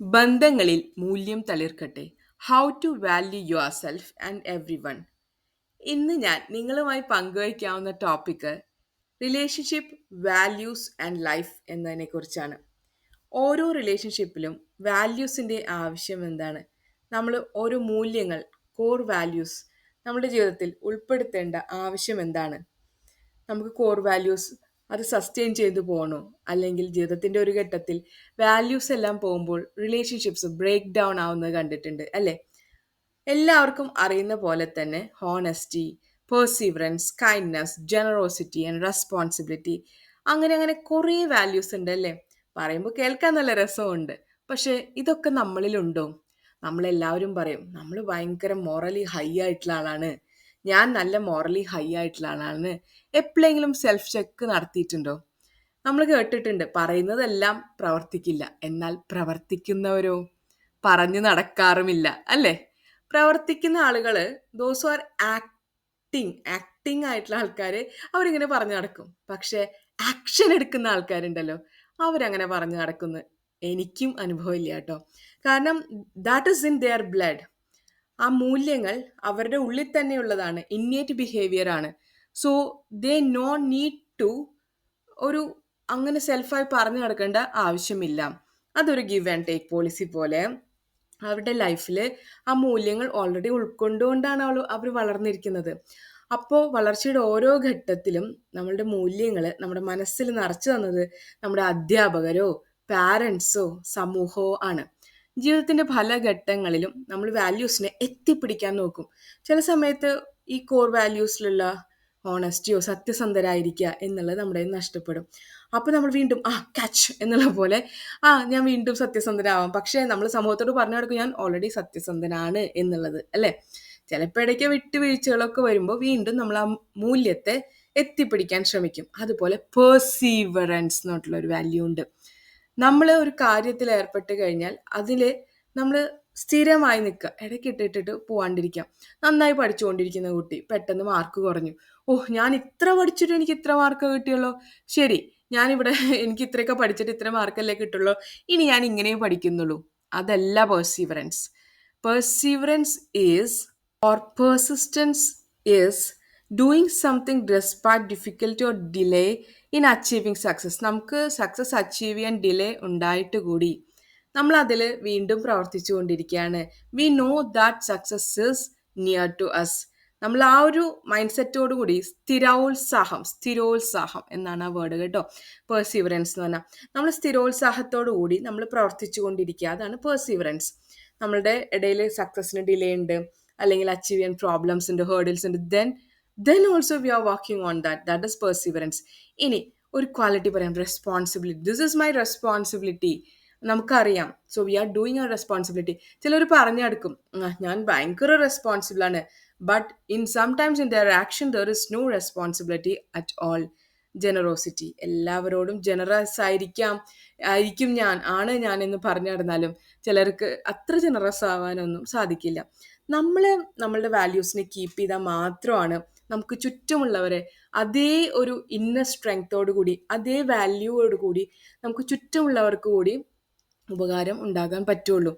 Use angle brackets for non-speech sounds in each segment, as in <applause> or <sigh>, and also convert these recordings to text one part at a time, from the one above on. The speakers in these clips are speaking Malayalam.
ബന്ധങ്ങളിൽ മൂല്യം തളിർക്കട്ടെ. How to value yourself and everyone ഇന്ന് ഞാൻ നിങ്ങളുമായി പങ്കുവയ്ക്കാവുന്ന topic relationship values and life എന്നതിനെക്കുറിച്ചാണ്. ഓരോ റിലേഷൻഷിപ്പിലും വാല്യൂസിന്റെ ആവശ്യം എന്താണ്? നമ്മൾ ഓരോ മൂല്യങ്ങൾ കോർ വാല്യൂസ് നമ്മുടെ ജീവിതത്തിൽ ഉൾപ്പെടുത്തേണ്ട ആവശ്യം എന്താണ്? നമുക്ക് കോർ വാല്യൂസ് അത് സസ്റ്റെയിൻ ചെയ്തു പോകണോ അല്ലെങ്കിൽ ജീവിതത്തിന്റെ ഒരു ഘട്ടത്തിൽ വാല്യൂസ് എല്ലാം പോകുമ്പോൾ റിലേഷൻഷിപ്സ് ബ്രേക്ക് ഡൗൺ ആവുന്നത് കണ്ടിട്ടുണ്ട് അല്ലേ? എല്ലാവർക്കും അറിയുന്ന പോലെ തന്നെ honesty perseverance kindness generosity and responsibility അങ്ങനെ അങ്ങനെ കുറേ വാല്യൂസ് ഉണ്ട് അല്ലേ? പറയുമ്പോൾ കേൾക്കാൻ നല്ല രസമുണ്ട്. പക്ഷേ ഇതൊക്കെ നമ്മളിലുണ്ടോ? നമ്മളെല്ലാവരും പറയും നമ്മൾ ഭയങ്കര മോറലി ഹൈ ആയിട്ടുള്ള ആളാണ്. ഞാൻ നല്ല മോറലി ഹൈ ആയിട്ടുള്ള ആളാണ് എപ്പോഴെങ്കിലും സെൽഫ് ചെക്ക് നടത്തിയിട്ടുണ്ടോ? നമ്മൾ കേട്ടിട്ടുണ്ട് പറയുന്നതെല്ലാം പ്രവർത്തിക്കില്ല. എന്നാൽ പ്രവർത്തിക്കുന്നവരോ? പറഞ്ഞു നടക്കാറുമില്ല അല്ലേ? പ്രവർത്തിക്കുന്ന ആളുകൾ ദോസ് ആർ ആക്ടിങ് ആക്ടിങ് ആയിട്ടുള്ള ആൾക്കാർ അവരിങ്ങനെ പറഞ്ഞു നടക്കും. പക്ഷേ ആക്ഷൻ എടുക്കുന്ന ആൾക്കാരുണ്ടല്ലോ അവരങ്ങനെ പറഞ്ഞു നടക്കുന്നു. എനിക്കും അനുഭവമില്ല കേട്ടോ. കാരണം that is in their blood ആ മൂല്യങ്ങൾ അവരുടെ ഉള്ളിൽ തന്നെയുള്ളതാണ് ഇന്നേറ്റ് ബിഹേവിയർ ആണ്. So they no need to ഒരു അങ്ങനെ സെൽഫായി പറഞ്ഞു നടക്കേണ്ട ആവശ്യമില്ല. അതൊരു ഗിവ് ആൻഡ് ടേക്ക് പോളിസി പോലെ അവരുടെ ലൈഫിൽ ആ മൂല്യങ്ങൾ ഓൾറെഡി ഉൾക്കൊണ്ടുകൊണ്ടാണ് അവൾ അവർ വളർന്നിരിക്കുന്നത്. അപ്പോൾ വളർച്ചയുടെ ഓരോ ഘട്ടത്തിലും നമ്മളുടെ മൂല്യങ്ങൾ നമ്മുടെ മനസ്സിൽ നിറച്ചു തന്നത് നമ്മുടെ അധ്യാപകരോ പാരൻസോ സമൂഹമോ ആണ്. ജീവിതത്തിന്റെ പല ഘട്ടങ്ങളിലും നമ്മൾ വാല്യൂസിനെ എത്തിപ്പിടിക്കാൻ നോക്കും. ചില സമയത്ത് ഈ കോർ വാല്യൂസിലുള്ള ഓണസ്റ്റിയോ സത്യസന്ധരായിരിക്കുക എന്നുള്ളത് നമ്മുടെ നഷ്ടപ്പെടും. അപ്പോൾ നമ്മൾ വീണ്ടും ആ കച്ച് എന്നുള്ള പോലെ ആ ഞാൻ വീണ്ടും സത്യസന്ധനാവാം പക്ഷേ നമ്മൾ സമൂഹത്തോട് പറഞ്ഞു കൊടുക്കും ഞാൻ ഓൾറെഡി സത്യസന്ധനാണ് എന്നുള്ളത്. അല്ലേ? ചിലപ്പോൾ ഇടയ്ക്ക് വിട്ടുവീഴ്ചകളൊക്കെ വരുമ്പോൾ വീണ്ടും നമ്മൾ ആ മൂല്യത്തെ എത്തിപ്പിടിക്കാൻ ശ്രമിക്കും. അതുപോലെ പേഴ്സീവറൻസ് എന്നുള്ള ഒരു വാല്യൂ ഉണ്ട്. നമ്മൾ ഒരു കാര്യത്തിൽ ഏർപ്പെട്ട് കഴിഞ്ഞാൽ അതിൽ നമ്മൾ സ്ഥിരമായി നിൽക്കുക. ഇടയ്ക്ക് ഇട്ടിട്ടിട്ട് പോവാണ്ടിരിക്കാം. നന്നായി പഠിച്ചുകൊണ്ടിരിക്കുന്ന കുട്ടി പെട്ടെന്ന് മാർക്ക് കുറഞ്ഞു. ഓ ഞാൻ ഇത്ര പഠിച്ചിട്ട് എനിക്ക് ഇത്ര മാർക്ക് കിട്ടിയുള്ളൂ. ശരി ഞാനിവിടെ <laughs> എനിക്ക് ഇത്രയൊക്കെ പഠിച്ചിട്ട് ഇത്ര മാർക്കല്ലേ കിട്ടുള്ളൂ. ഇനി ഞാൻ ഇങ്ങനെയും പഠിക്കുന്നുള്ളൂ. അതല്ല perseverance perseverance is or persistence is doing something despite difficulty or delay in achieving success നമുക്ക് സക്സസ് അച്ചീവ് ചെയ്യാൻ ഡിലേ ഉണ്ടായിട്ട് കൂടി. നമ്മൾ അതിൽ വീണ്ടും പ്രവർത്തിച്ചു കൊണ്ടിരിക്കുകയാണ്. We know that success is near to us നമ്മൾ ആ ഒരു മൈൻഡ് സെറ്റോട് കൂടി സ്ഥിരോത്സാഹം സ്ഥിരോത്സാഹം എന്നാണ് ആ വേർഡ് കേട്ടോ. പേഴ്സീവറൻസ് എന്ന് പറഞ്ഞാൽ നമ്മൾ സ്ഥിരോത്സാഹത്തോടു കൂടി നമ്മൾ പ്രവർത്തിച്ചു കൊണ്ടിരിക്കുക. അതാണ് പേഴ്സീവറൻസ് നമ്മളുടെ ഇടയിൽ സക്സസിന് ഡിലേ ഉണ്ട്. അല്ലെങ്കിൽ അച്ചീവ് ചെയ്യാൻ പ്രോബ്ലംസ് ഉണ്ട് ഹേർഡിൽസ് ഉണ്ട്. Then then also we are working on that that is perseverance ഇനി ഒരു ക്വാളിറ്റി പറയാം. Responsibility this is my responsibility നമുക്കറിയാം. So we are doing our responsibility ചിലർ പറഞ്ഞെടുക്കും ഞാൻ ഭയങ്കര റെസ്പോൺസിബിൾ ആണ്. But in sometimes in their action there is no responsibility at all generosity എല്ലാവരോടും ജനറസ് ആയിരിക്കാം. ആയിരിക്കും ഞാൻ. ആണ് ഞാൻ എന്ന് പറഞ്ഞു നടന്നാലും ചിലർക്ക് അത്ര ജനറസ് ആവാനൊന്നും സാധിക്കില്ല. നമ്മൾ നമ്മളുടെ വാല്യൂസിനെ കീപ്പ് ചെയ്താൽ മാത്രമാണ് നമുക്ക് ചുറ്റുമുള്ളവരെ അതേ ഒരു ഇന്നർ സ്ട്രെങ്തോടു കൂടി അതേ വാല്യൂയോട് കൂടി നമുക്ക് ചുറ്റുമുള്ളവർക്ക് കൂടി ഉപകാരം ഉണ്ടാകാൻ പറ്റുള്ളൂ.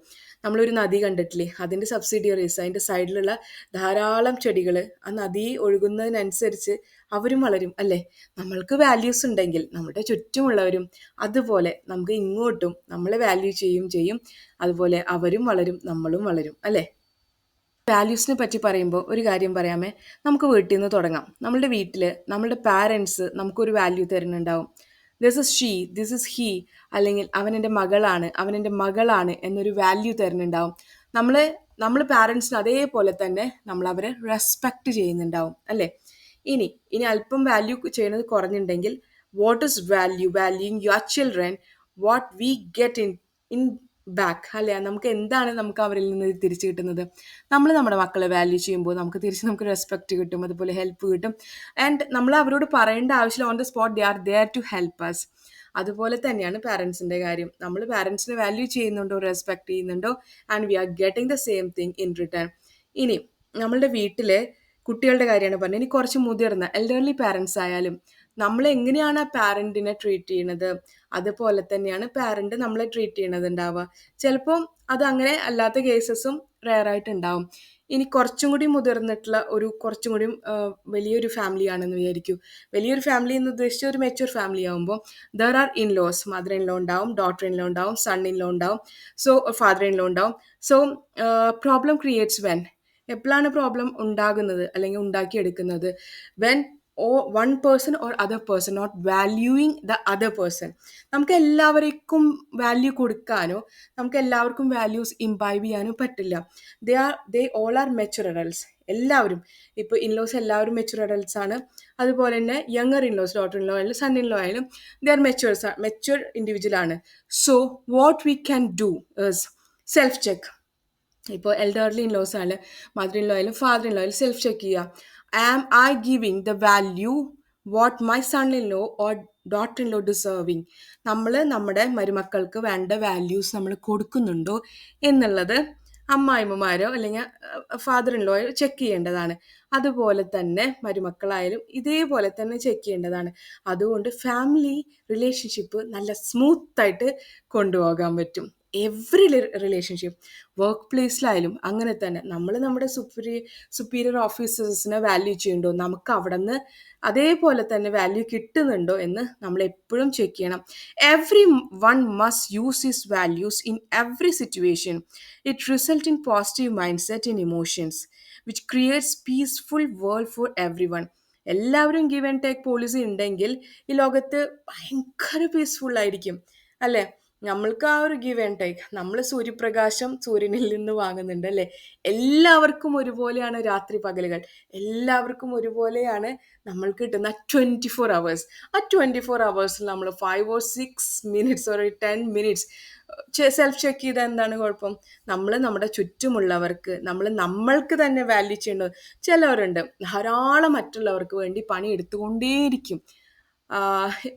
നമ്മളൊരു നദി കണ്ടിട്ടില്ലേ? അതിന്റെ സബ്സിഡിയറീസ് അതിന്റെ സൈഡിലുള്ള ധാരാളം ചെടികൾ ആ നദി ഒഴുകുന്നതിനനുസരിച്ച് അവരും വളരും അല്ലേ? നമ്മൾക്ക് വാല്യൂസ് ഉണ്ടെങ്കിൽ നമ്മുടെ ചുറ്റുമുള്ളവരും അതുപോലെ നമുക്ക് ഇങ്ങോട്ടും നമ്മളെ വാല്യൂ ചെയ്യും ചെയ്യും. അതുപോലെ അവരും വളരും നമ്മളും വളരും അല്ലേ? വാല്യൂസിനെ പറ്റി പറയുമ്പോൾ ഒരു കാര്യം പറയാമേ. നമുക്ക് വീട്ടിൽ നിന്ന് തുടങ്ങാം. നമ്മളുടെ വീട്ടിൽ നമ്മളുടെ പാരൻസ് നമുക്കൊരു value തരുന്നുണ്ടാവും. This is she this is he അല്ലെങ്കിൽ അവൻ എന്റെ മകളാണ് അവൻ എന്റെ മകളാണ് എന്നൊരു വാല്യൂ തരുന്നുണ്ടാവും. നമ്മൾ നമ്മൾ പാരൻസിന് അതേപോലെ തന്നെ നമ്മൾ അവരെ റെസ്പെക്റ്റ് ചെയ്യുന്നുണ്ടാവും അല്ലേ? ഇനി ഇനി അല്പം വാല്യൂ ചെയ്യുന്നത് കുറഞ്ഞിട്ടുണ്ടെങ്കിൽ what is value valuing your children what we get in in back അല്ലെ? നമുക്ക് എന്താണ് നമുക്ക് അവരിൽ നിന്ന് തിരിച്ചു കിട്ടുന്നത്? നമ്മൾ നമ്മുടെ മക്കളെ വാല്യൂ ചെയ്യുമ്പോൾ നമുക്ക് തിരിച്ച് നമുക്ക് റെസ്പെക്റ്റ് കിട്ടും അതുപോലെ ഹെൽപ്പ് കിട്ടും. ആൻഡ് നമ്മൾ അവരോട് പറയേണ്ട ആവശ്യമില്ല. On the spot they are there to help us അതുപോലെ തന്നെയാണ് പാരൻസിന്റെ കാര്യം. നമ്മൾ പാരൻസിനെ വാല്യൂ ചെയ്യുന്നുണ്ടോ റെസ്പെക്ട് ചെയ്യുന്നുണ്ടോ? And we are getting the same thing in return ഇനി നമ്മളുടെ വീട്ടിലെ കുട്ടികളുടെ കാര്യമാണ് പറഞ്ഞത്. ഇനി കുറച്ച് മുതിർന്ന എൽഡർലി പാരൻസ് ആയാലും നമ്മൾ എങ്ങനെയാണ് ആ പാരന്റിനെ ട്രീറ്റ് ചെയ്യണത്? അതുപോലെ തന്നെയാണ് പാരന്റ് നമ്മളെ ട്രീറ്റ് ചെയ്യണത് ഉണ്ടാവുക. ചിലപ്പം അത് അങ്ങനെ അല്ലാത്ത കേസസും റെയർ ആയിട്ട് ഉണ്ടാവും. ഇനി കുറച്ചും കൂടി മുതിർന്നിട്ടുള്ള ഒരു കുറച്ചും കൂടി വലിയൊരു ഫാമിലി ആണെന്ന് വിചാരിക്കൂ. വലിയൊരു ഫാമിലി എന്ന് ഉദ്ദേശിച്ച ഒരു മെച്യൂർ ഫാമിലി ആകുമ്പോൾ there are in laws mother in law ഉണ്ടാവും ഡോട്ടർ ഇൻ ലോ ഉണ്ടാവും സൺ ഇൻ ലോ ഉണ്ടാവും. സോ ഫാദർ ഇൻ ലോ ഉണ്ടാവും സോ പ്രോബ്ലം ക്രിയേറ്റ്സ് വെൻ എപ്പോഴാണ് പ്രോബ്ലം ഉണ്ടാകുന്നത് അല്ലെങ്കിൽ ഉണ്ടാക്കിയെടുക്കുന്നത്? When oh one person or other person not valuing the other person നമുക്ക് എല്ലാവർക്കും വാല്യൂ കൊടുക്കാനോ നമുക്ക് എല്ലാവർക്കും വാല്യൂസ് ഇംബൈവ് ചെയ്യാനോ പറ്റില്ല. They are they all are mature adults എല്ലാവരും. ഇപ്പോൾ ഇൻലോസ് എല്ലാവരും മെച്ചുർ അഡൽട്സ് ആണ്. അതുപോലെ തന്നെ യങ്ങർ ഇൻലോസ് ഡോട്ടർ ഇൻലോ ആയാലും സൺ ഇൻലോ ആയാലും they are matures mature individual ആണ്. So what we can do self check ഇപ്പോൾ എൽഡർലി ഇൻലോസ് ആണ് മദർ ഇൻലോ ആയാലും ഫാദർ ഇൻലോ ആയാലും സെൽഫ് ചെക്ക് ചെയ്യുക. ആം I giving the value what my son-in-law or daughter-in-law deserving? നമ്മൾ നമ്മുടെ മരുമക്കൾക്ക് വേണ്ട വാല്യൂസ് നമ്മൾ കൊടുക്കുന്നുണ്ടോ എന്നുള്ളത് അമ്മായിമ്മമാരോ അല്ലെങ്കിൽ ഫാദർ ഇൻ ചെക്ക് ചെയ്യേണ്ടതാണ്. അതുപോലെ തന്നെ മരുമക്കളായാലും ഇതേപോലെ തന്നെ ചെക്ക് ചെയ്യേണ്ടതാണ്. അതുകൊണ്ട് ഫാമിലി റിലേഷൻഷിപ്പ് നല്ല സ്മൂത്തായിട്ട് കൊണ്ടുപോകാൻ പറ്റും. എവറി റിലേഷൻഷിപ്പ് വർക്ക് പ്ലേസിലായാലും അങ്ങനെ തന്നെ. നമ്മൾ നമ്മുടെ സുപ്പീരി സുപ്പീരിയർ ഓഫീസേഴ്സിനെ വാല്യൂ ചെയ്യുന്നുണ്ടോ? നമുക്ക് അവിടെ നിന്ന് അതേപോലെ തന്നെ വാല്യൂ കിട്ടുന്നുണ്ടോ എന്ന് നമ്മൾ എപ്പോഴും ചെക്ക് ചെയ്യണം. Everyone must use his values in every situation it result in positive mind set in emotions which creates peaceful world for everyone എല്ലാവരും ഗിവ് ആൻഡ് ടേക്ക് പോളിസി ഉണ്ടെങ്കിൽ ഈ ലോകത്ത് ഭയങ്കര പീസ്ഫുൾ ആയിരിക്കും അല്ലേ? നമ്മൾക്ക് ആ ഒരു ഗിവ് ആൻഡ് ടേക്ക് നമ്മൾ സൂര്യപ്രകാശം സൂര്യനിൽ നിന്ന് വാങ്ങുന്നുണ്ട് അല്ലേ? എല്ലാവർക്കും ഒരുപോലെയാണ് രാത്രി പകലുകൾ. എല്ലാവർക്കും ഒരുപോലെയാണ് നമ്മൾ കിട്ടുന്ന ട്വന്റി ഫോർ അവേഴ്സ് ആ ട്വന്റി ഫോർ അവേഴ്സിൽ നമ്മൾ five or six minutes or ten minutes self check ചെയ്താൽ എന്താണ് കുഴപ്പം? നമ്മൾ നമ്മുടെ ചുറ്റുമുള്ളവർക്ക് നമ്മൾ നമ്മൾക്ക് തന്നെ വാല്യൂ ചെയ്യേണ്ടത് ചിലവരുണ്ട്. ധാരാളം മറ്റുള്ളവർക്ക് വേണ്ടി പണി എടുത്തുകൊണ്ടേയിരിക്കും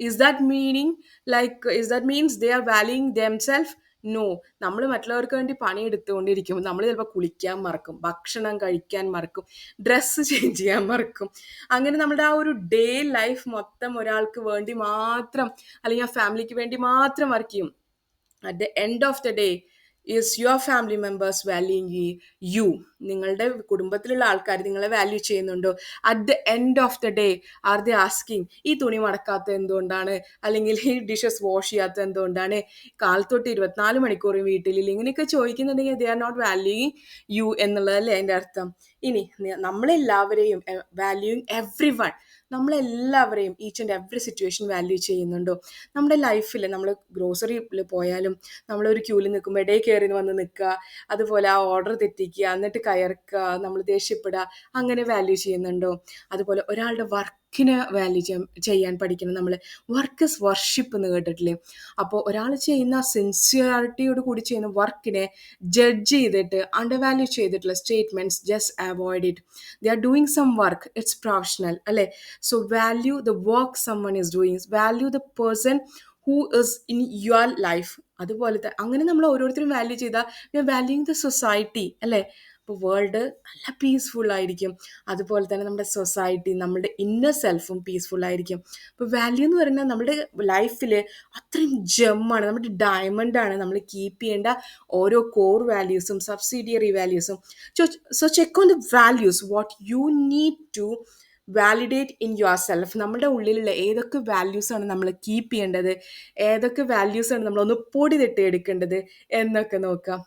is that meaning like is that means they are valuing themselves? No നമ്മൾ മറ്റുള്ളവർക്ക് വേണ്ടി പണിയെടുത്തുകൊണ്ടിരിക്കും. നമ്മൾ ചിലപ്പോൾ കുളിക്കാൻ മറക്കും ഭക്ഷണം കഴിക്കാൻ മറക്കും ഡ്രസ്സ് ചേഞ്ച് ചെയ്യാൻ മറക്കും. അങ്ങനെ നമ്മുടെ ആ ഒരു ഡേ ലൈഫ് മൊത്തം ഒരാൾക്ക് വേണ്ടി മാത്രം അല്ലെങ്കിൽ ആ ഫാമിലിക്ക് വേണ്ടി മാത്രം വർക്ക് ചെയ്യും. At the end of the day is your family members valuing you നിങ്ങളുടെ കുടുംബത്തിലുള്ള ആൾക്കാർ നിങ്ങളെ വാല്യൂ ചെയ്യുന്നുണ്ടോ? At the end of the day are they asking ഈ തുണി മടക്കാത്ത എന്തുകൊണ്ടാണ്? അല്ലെങ്കിൽ ഈ ഡിഷസ് വാഷ് ചെയ്യാത്ത എന്തുകൊണ്ടാണ്? കാലത്തൊട്ട് ഇരുപത്തിനാല് മണിക്കൂറും വീട്ടിലില്ല ഇങ്ങനെയൊക്കെ ചോദിക്കുന്നുണ്ടെങ്കിൽ they are not valuing you എന്നുള്ളതല്ലേ എന്റെ അർത്ഥം. ഇനി നമ്മളെല്ലാവരെയും വാല്യൂയിങ് എവ്രി വൺ നമ്മളെല്ലാവരെയും each and every situation value ചെയ്യുന്നുണ്ടോ? നമ്മുടെ ലൈഫിൽ നമ്മൾ ഗ്രോസറിയിൽ പോയാലും നമ്മളൊരു ക്യൂവിൽ നിൽക്കുമ്പോൾ ഇടയിൽ കയറി വന്ന് നിൽക്കുക അതുപോലെ ആ ഓർഡർ തെറ്റിക്കുക എന്നിട്ട് കയർക്കുക നമ്മൾ ദേഷ്യപ്പെടുക അങ്ങനെ വാല്യൂ ചെയ്യുന്നുണ്ടോ? അതുപോലെ ഒരാളുടെ വർക്കിനെ വാല്യൂ ചെയ്യാൻ ചെയ്യാൻ പഠിക്കണം. നമ്മൾ വർക്ക് ഇസ് വർഷിപ്പ് എന്ന് കേട്ടിട്ടില്ലേ? അപ്പോൾ ഒരാൾ ചെയ്യുന്ന സിൻസിയറിറ്റിയോട് കൂടി ചെയ്യുന്ന വർക്കിനെ ജഡ്ജ് ചെയ്തിട്ട് അണ്ടർ വാല്യൂ ചെയ്തിട്ടുള്ള statements just avoid it they are doing some work it's professional അല്ലേ? So value the work someone is doing value the person who is in your life അതുപോലത്തെ അങ്ങനെ നമ്മൾ ഓരോരുത്തരും വാല്യൂ ചെയ്താൽ we are valuing the society അല്ലേ? അപ്പോൾ വേൾഡ് നല്ല പീസ്ഫുൾ ആയിരിക്കും. അതുപോലെ തന്നെ നമ്മുടെ സൊസൈറ്റി നമ്മുടെ ഇന്നർ സെൽഫും പീസ്ഫുൾ ആയിരിക്കും. അപ്പോൾ വാല്യൂ എന്ന് പറയുന്നത് നമ്മുടെ ലൈഫിൽ അത്രയും ജെമ്മാണ് നമ്മുടെ ഡയമണ്ടാണ് നമ്മൾ കീപ്പ് ചെയ്യേണ്ട ഓരോ കോർ വാല്യൂസും subsidiary വാല്യൂസും so check on the values what you need to validate in yourself നമ്മുടെ ഉള്ളിലുള്ള ഏതൊക്കെ വാല്യൂസാണ് നമ്മൾ കീപ്പ് ചെയ്യേണ്ടത്? ഏതൊക്കെ വാല്യൂസാണ് നമ്മളൊന്ന് പൊടി തട്ടി എടുക്കേണ്ടത്? എന്നൊക്കെ നോക്കാം.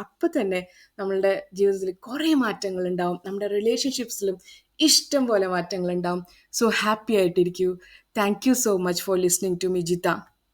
അപ്പം തന്നെ നമ്മളുടെ ജീവിതത്തിൽ കുറേ മാറ്റങ്ങൾ ഉണ്ടാവും. നമ്മുടെ റിലേഷൻഷിപ്സിലും ഇഷ്ടം പോലെ മാറ്റങ്ങൾ ഉണ്ടാവും. So happy ആയിട്ടിരിക്കൂ. Thank you so much for listening to me